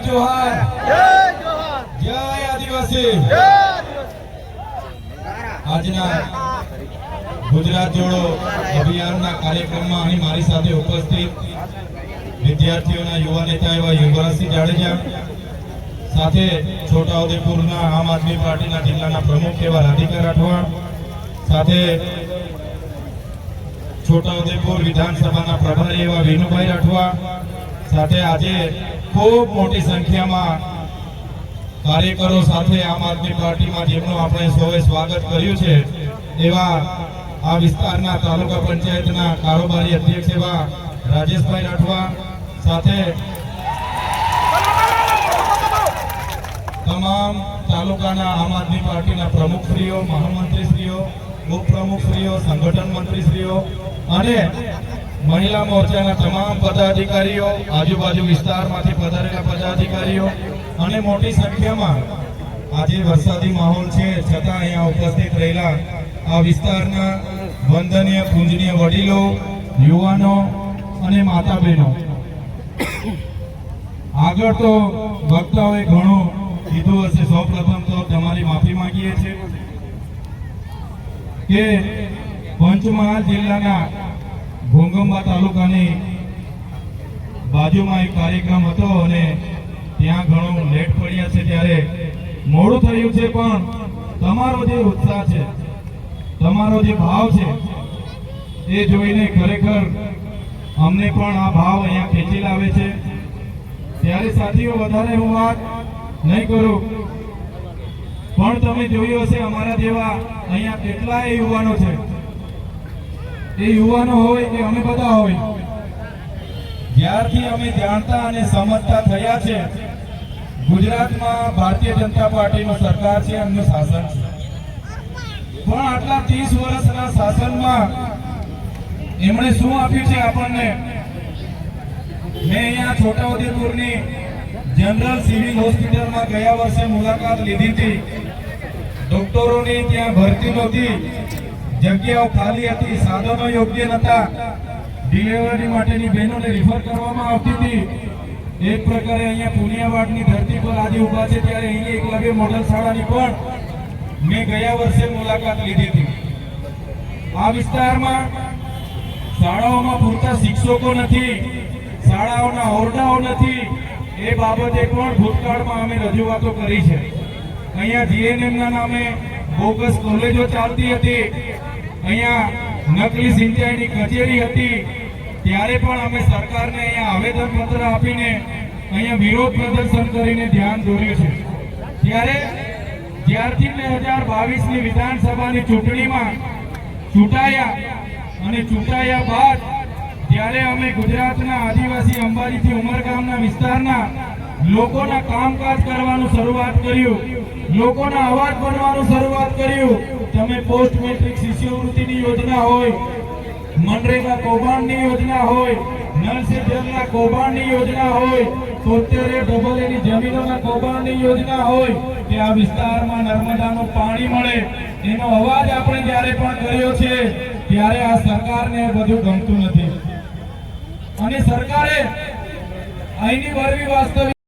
જોહાર જય આદિવાસી આજના ગુજરાત જોડો અભિયાનના કાર્યક્રમમાં અહીં મારી સાથે ઉપસ્થિત વિદ્યાર્થીઓના યુવા નેતા એવા યુવરાજસિંહ જાડેજા સાથે છોટાઉદેપુરના આમ આદમી પાર્ટીના જિલ્લાના પ્રમુખ એવા રાધિકા રાઠવા સાથે છોટાઉદેપુર વિધાનસભાના પ્રભારી એવા વિનુભાઈ રાઠવા સાથે આજે ખૂબ મોટી સંખ્યામાં કાર્યકરો સાથે આમ આદમી પાર્ટીમાં જેમનું આપણે સૌએ સ્વાગત કર્યું છે, એવા આ વિસ્તારના તાલુકા પંચાયતના કારોબારી અધ્યક્ષ એવા રાજેશભાઈ રાઠવા સાથે તમામ તાલુકાના આમ આદમી પાર્ટીના પ્રમુખશ્રીઓ, મહામંત્રીશ્રીઓ, ઉપપ્રમુખશ્રીઓ, સંગઠન મંત્રીશ્રીઓ અને મહિલા મોરચાના તમામ પદાધિકારીઓ, આજુબાજુ વિસ્તારમાંથી પધારેલા પદાધિકારીઓ અને મોટી સંખ્યામાં આજે વરસાદી માહોલ છે. છતાં અહીંયા ઉપસ્થિત રહેલા આ વિસ્તારના વંદનીય, પૂજનીય વડીલો, યુવાનો અને માતા બહેનો આગળ તો વક્તાઓએ ઘણું કીધું હશે. સૌ પ્રથમ તો તમારી માફી માંગીએ છીએ કે પંચમહાલ જિલ્લાના ઘોંગંબા તાલુકાની બાજુમાં એક કાર્યક્રમ હતો અને ત્યાં ઘણું લેટ પડ્યા છે ત્યારે મોડું થયું છે પણ તમારો જે ઉત્સાહ છે, તમારો જે ભાવ છે, એ જોઈને ખરેખર અમને પણ આ ભાવ અહીંયા ખેંચી લાવે છે. ત્યારે સાથીઓ, વધારે હું વાત નહીં કરું, પણ તમે જોયું હશે અમારા જેવા અહીંયા કેટલાય યુવાનો છે. એ યુવાનો હોય કે અમે બધા હોય. જ્યારથી અમે જાણતા અને સમજતા થયા છે, ગુજરાતમાં ભારતીય જનતા પાર્ટીનું સરકાર છે, એમનું શાસન છે. પણ આટલા ત્રીસ વર્ષના શાસનમાં એમણે શું આપ્યું છે આપણને? મેં અહીંયા છોટાઉદેપુરની જનરલ સિવિલ હોસ્પિટલમાં ગયા વર્ષે મુલાકાત લીધી હતી. ડોક્ટરોની ત્યાં ભરતી નહોતી. જગ્યાઓ ખાલી હતી, સાધનો યોગ્ય નહોતા. ડિલિવરી માટેની બહેનોને રિફર કરવામાં આવતી હતી. એક પ્રકારે અહીંયા પુનિયાવાડની ધરતી પર આજે ઊભા છે, ત્યારે અહીંયા એકલવ્ય મોડલ શાળાની પણ મેં ગયા વર્ષે મુલાકાત લીધી હતી. આ વિસ્તારમાં શાળાઓમાં પૂરતા શિક્ષકો નથી, શાળાઓના ઓરડાઓ નથી. એ બાબતે પણ ભૂતકાળમાં અમે રજૂઆતો કરી છે. અહીંયા જીએનએમના નામે બોગસ કોલેજો ચાલતી હતી. અહીંયા નકલી સિંચાઈની કચેરી હતી. ત્યારે પણ અમે સરકારને અહીંયા આવેદન પત્ર આપીને અહીંયા વિરોધ પ્રદર્શન કરીને ધ્યાન દોર્યું છે. ત્યારે જ્યારથી બે હજાર બાવીસની વિધાનસભાની ચૂંટણીમાં ચૂંટાયા અને ચૂંટાયા બાદ ત્યારે અમે ગુજરાતના આદિવાસી અંબાજીથી ઉમરગામના વિસ્તારના લોકોના કામકાજ કરવાનું શરૂઆત કર્યું. લોકોના અવાજ બનવાનું શરૂઆત કર્યું. તમે પોસ્ટ મેટ્રિક શિષ્યવૃત્તિની યોજના હોય, મનરેગા કૌભાંડની યોજના હોય આ વિસ્તારમાં નર્મદાનું પાણી મળે. એનો અવાજ આપણે જ્યારે પણ કર્યો છે, ત્યારે આ સરકારને બધું ગમતું નથી. અને સરકારે અહીંની વરવી વાસ્તવિક